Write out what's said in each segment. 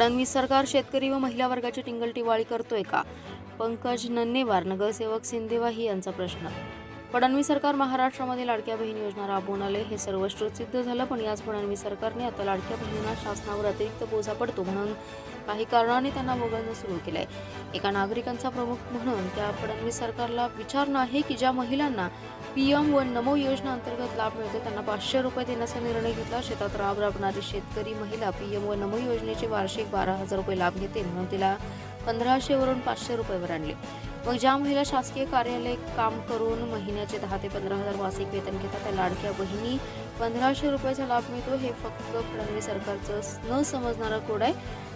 फडणवीस सरकार शेतकरी व महिला वर्गाची टिंगलटिवाळी करतोय का? पंकज नन्नेवार नगरसेवक सिंदेवाही यांचा प्रश्न. फडणवीस सरकार महाराष्ट्रामध्ये लाडक्या बहीण योजना राबवून आले. हे सर्व सिद्ध झालं पण याच फडणवीस सरकारने आता लाडक्या बहिणींना शासनावर अतिरिक्त बोजा पडतो म्हणून काही कारणाने त्यांना वगळणं सुरू केलंय. एका नागरिकांचा प्रमुख म्हणून त्या फडणवीस सरकारला विचारणं आहे की ज्या महिलांना पीएम व नमो योजना अंतर्गत लाभ मिळतो त्यांना पाचशे रुपये देण्याचा निर्णय घेतला. शेतात राब राबणारी शेतकरी महिला पीएम व नमो योजनेचे वार्षिक बारा हजार रुपये लाभ घेते म्हणून तिला पंधराशेवरून पाचशे रुपयेवर आणले. मग ज्या महिला शासकीय कार्यालय काम करून महिन्याचे दहा ते पंधरा हजार मासिक वेतन घेतात त्या लाडक्या बहिणी पंधराशे रुपयाचा लाभ मिळतो हे फक्त फडणवीस सरकारचं न समजणारं कोड आहे.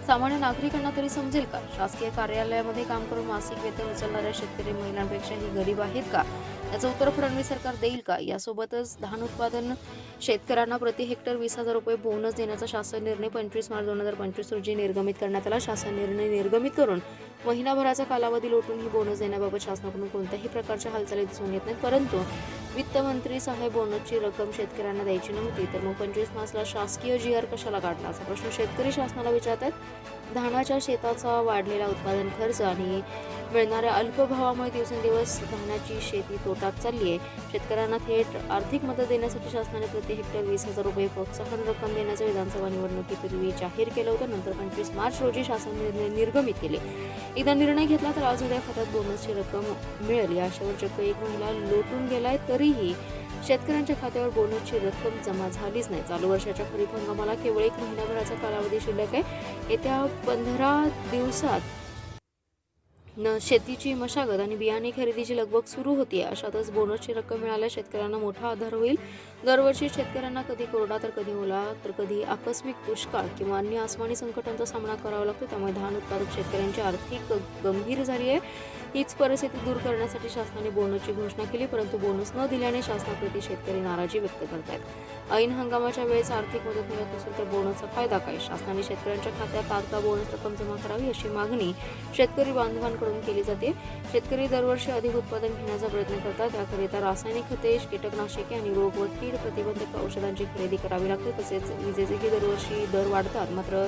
सामान्य नागरिकांना तरी समजेल का? शासकीय कार्यालयामध्ये काम करून मासिक वेतन उचलणाऱ्या शेतकरी महिलांपेक्षा ही गरीब आहेत का? याचं उत्तर फडणवीस सरकार देईल का? यासोबतच धान उत्पादन शेतकऱ्यांना प्रति हेक्टर वीस हजार रुपये बोनस देण्याचा शासन निर्णय पंचवीस मार्च दोन हजार पंचवीस रोजी निर्गमित करण्यात आला. शासन निर्णय निर्गमित करून महिनाभराचा कालावधी लोटून ही बोनस देण्याबाबत शासनाकडून कोणत्याही प्रकारच्या हालचाली दिसून येत नाही परंतु वित्तमंत्री साहेब बोनसची रक्कम शेतकऱ्यांना द्यायची नव्हती तर मग पंचवीस मार्चला शासकीय जी आर कशाला काढला असा प्रश्न शेतकरी शासनाला विचारत आहेत धानाच्या शेताचा वाढलेला उत्पादन खर्च आणि मिळणाऱ्या अल्पभावामुळे दिवसेंदिवस धानाची शेती तोटात चालली आहे. शेतकऱ्यांना थेट आर्थिक मदत देण्यासाठी शासनाने प्रति हेक्टर वीस हजार रुपये प्रोत्साहन रक्कम देण्याचं विधानसभा निवडणुकीपूर्वी जाहीर केलं होतं. नंतर पंचवीस मार्च रोजी शासन निर्णय निर्गमित केले. एकदा निर्णय घेतला तर आज उद्या खात्यात बोनसची रक्कम मिळेल. या आशेवर चक्क एक महिला लोटून गेलाय तरीही शेतकऱ्यांच्या खात्यावर बोनसची रक्कम जमा झालीच नाही. चालू वर्षाच्या खरीप हंगामाला केवळ एक महिनाभराचा कालावधी शिल्लक आहे. येत्या पंधरा दिवसात न शेतीची मशागत आणि बियाणे खरेदीची लगबग सुरू होती अशातच बोनसची रक्कम मिळाल्या शेतकऱ्यांना मोठा आधार होईल. दरवर्षी शेतकऱ्यांना कधी कोरडा तर कधी ओला तर कधी आकस्मिक दुष्काळ किंवा अन्य आसमानी संकटांचा सामना करावा लागतो त्यामुळे धान उत्पादक शेतकऱ्यांची आर्थिक गंभीर झाली आहे. हीच परिस्थिती दूर करण्यासाठी शासनाने बोनसची घोषणा केली परंतु बोनस न दिल्याने शासनाप्रती शेतकरी नाराजी व्यक्त करत आहेत ऐन हंगामाच्या वेळेस आर्थिक मदत मिळत नसेल तर बोनसचा फायदा काय शासनाने शेतकऱ्यांच्या खात्यात तात्काळ बोनस रक्कम जमा करावी अशी मागणी शेतकरी बांधवांकडून केली जाते. शेतकरी दरवर्षी अधिक उत्पादन घेण्याचा प्रयत्न करतात. त्याकरिता रासायनिक खते कीटकनाशके आणि रोग व कीड प्रतिबंधक औषधांची खरेदी करावी लागते. तसेच विजेचेही दरवर्षी दर वाढतात. मात्र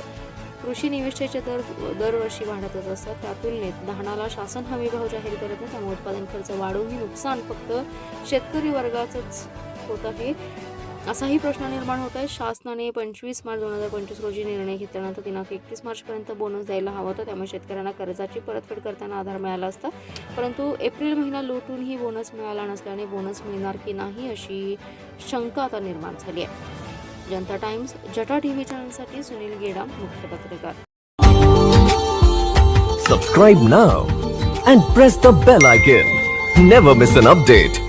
कृषी निविष्ठेचे दर दरवर्षी वाढतच असतात. त्या तुलनेत धानाला शासन हमी भाव जाहीर करत नाही. त्यामुळे उत्पादन खर्च वाढूनही नुकसान फक्त शेतकरी वर्गाचंच होत आहे. असाही प्रश्न निर्माण होत आहे. शासनाने पंचवीस मार्च दोन हजार पंचवीस रोजी निर्णय घेतल्यानंतर दिनांक एकतीस मार्चपर्यंत बोनस द्यायला हवा होता. त्यामुळे शेतकऱ्यांना कर्जाची परतफेड करताना आधार मिळाला असता. परंतु एप्रिल महिना लोटूनही बोनस मिळाला नसल्याने बोनस मिळणार की नाही अशी शंका आता निर्माण झाली आहे. जनता टाइम्स जटा टीव्ही चॅनलसाठी सुनील गेडाम मुख्य पत्रकार. Subscribe now and press the bell icon never miss an update